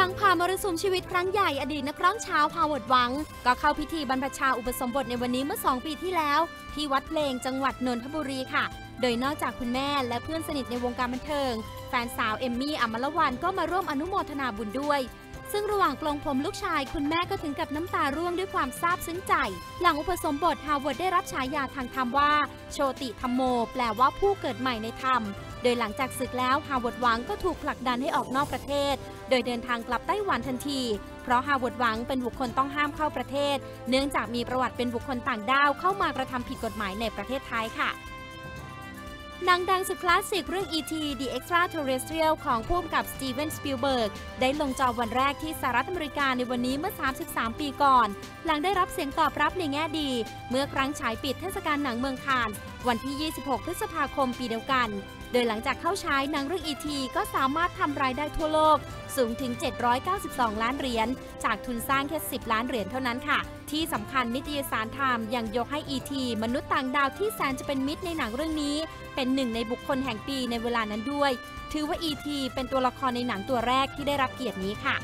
หลังผ่านมรสุมชีวิตครั้งใหญ่อดีตนักร้องชาวฮาวเวิร์ดหวัง ก็เข้าพิธีบรรพชาอุปสมบทในวันนี้เมื่อ 2 ปีที่แล้ว ที่วัดเพลงจังหวัดนนทบุรีค่ะ โดยนอกจากคุณแม่และเพื่อนสนิทในวงการบันเทิง แฟนสาวเอมมี่อมรวันก็มาร่วมอนุโมทนาบุญด้วย ซึ่งระหว่างปลงผมลูกชาย คุณแม่ก็ถึงกับน้ำตาร่วงด้วยความซาบซึ้งใจ หลังอุปสมบทฮาวเวิร์ดได้รับฉายาทางธรรมว่า โชติธรรมโม แปลว่าผู้เกิดใหม่ในธรรม โดยหลังจากศึกแล้วฮาวเวิร์ดหวังก็ถูกผลักดันให้ออกนอกประเทศ โดยเดินทางกลับไต้หวันทันที เพราะฮาวเวิร์ดหวังเป็นบุคคลต้องห้ามเข้าประเทศ เนื่องจากมีประวัติเป็นบุคคลต่างด้าวเข้ามากระทำผิดกฎหมายในประเทศไทยค่ะ หนังดังสุดคลาสสิกเรื่อง E.T. The Extraterrestrial ของผู้กำกับสตีเวนสปิลเบิร์กได้ลงจอวันแรกที่สหรัฐอเมริกาในวันนี้เมื่อ 33 ปีก่อน หลังได้รับเสียงตอบรับในแง่ดี เมื่อครั้งฉายปิดเทศกาลหนังเมืองคานวันที่ 26 พฤษภาคมปีเดียวกัน โดยหลังจากเข้าฉายหนังเรื่อง E.T. ก็สามารถทำรายได้ทั่วโลกสูงถึง 792 ล้านเหรียญ จากทุนสร้างแค่ 10 ล้านเหรียญเท่านั้นค่ะ ที่สำคัญนิตยสารไทม์ยังยกให้อีทีมนุษย์ต่างดาวที่แสนจะเป็นมิตรในหนังเรื่องนี้ เป็นหนึ่งในบุคคลแห่งปีในเวลานั้นด้วย ถือว่าอีทีเป็นตัวละครในหนังตัวแรกที่ได้รับเกียรตินี้ค่ะ